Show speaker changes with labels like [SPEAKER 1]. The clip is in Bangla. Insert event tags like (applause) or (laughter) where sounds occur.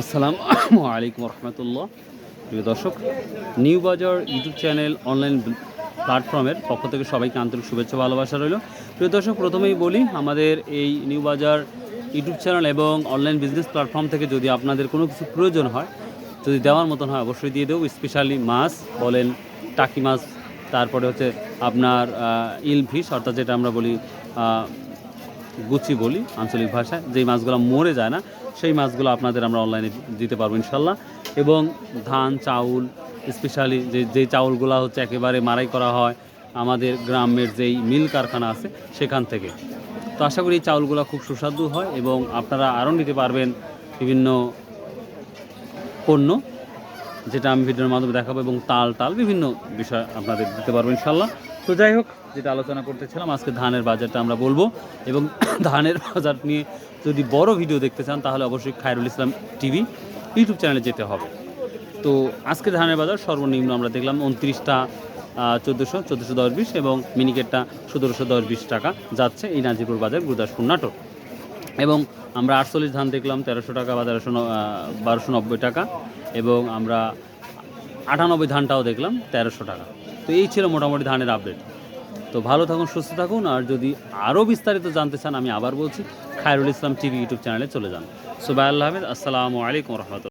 [SPEAKER 1] আসসালামু আলাইকুম রহমতুল্লাহ। প্রিয় দর্শক, new Bazar YouTube channel online প্ল্যাটফর্মের পক্ষ থেকে সবাইকে আন্তরিক শুভেচ্ছা ভালোবাসা রইল। প্রিয় দর্শক, প্রথমেই বলি, আমাদের এই নিউ বাজার ইউটিউব চ্যানেল এবং অনলাইন বিজনেস প্ল্যাটফর্ম থেকে যদি আপনাদের কোনো কিছু প্রয়োজন হয়, যদি দেওয়ার মতন হয়, অবশ্যই দিয়ে দেবো। স্পেশালি মাছ, বলেন টাকি মাছ, তারপরে হচ্ছে আপনার ইল ফিশ, অর্থাৎ যেটা আমরা বলি গুচি বলি আঞ্চলিক ভাষায়। যেই মাছগুলো মরে যায় না, সেই মাছগুলো আপনাদের আমরা অনলাইনে দিতে পারব ইনশাল্লাহ। এবং ধান, চাউল স্পেশালি যে যেই চাউলগুলো হচ্ছে একেবারে মারাই করা হয় আমাদের গ্রামের যেই মিল কারখানা আছে সেখান থেকে। তো আশা করি এই চাউলগুলো খুব সুস্বাদু হয় এবং আপনারা আরও নিতে পারবেন বিভিন্ন পণ্য, যেটা আমি ভিডিওর মাধ্যমে দেখাবো এবং তাল টাল বিভিন্ন বিষয় আপনাদের দিতে পারব ইনশাল্লাহ। তো যাই হোক, যেটা আলোচনা করতেছিলাম, আজকে ধানের বাজারটা আমরা বলব। এবং (coughs) ধানের বাজার নিয়ে যদি বড় ভিডিও দেখতে চান, তাহলে অবশ্যই খায়রুল ইসলাম টিভি ইউটিউব চ্যানেলে যেতে হবে। তো আজকে ধানের বাজার সর্বনিম্ন আমরা দেখলাম উনত্রিশটা চোদ্দোশো চোদ্দোশো দশ বিশ এবং মিনিকেটটা সতেরোশো দশ বিশ টাকা যাচ্ছে এই নাজিপুর বাজার গুরুদাসপুর নাটক। এবং আমরা আটচল্লিশ ধান দেখলাম, তেরোশো টাকা বা তেরোশো বারোশো নব্বই টাকা এবং আমরা আটানব্বই ধানটাও দেখলাম, তেরোশো টাকা। তো এই ছিল মোটামুটি ধানের আপডেট তো ভালো থাকুন, সুস্থ থাকুন, আর যদি আরও বিস্তারিত জানতে চান, আমি আবার বলছি, খায়রুল ইসলাম টিভি ইউটিউব চ্যানেলে চলে যান। সুবাই আল্লাহ আসসালামু আলাইকুম রহমতুল্লাহ।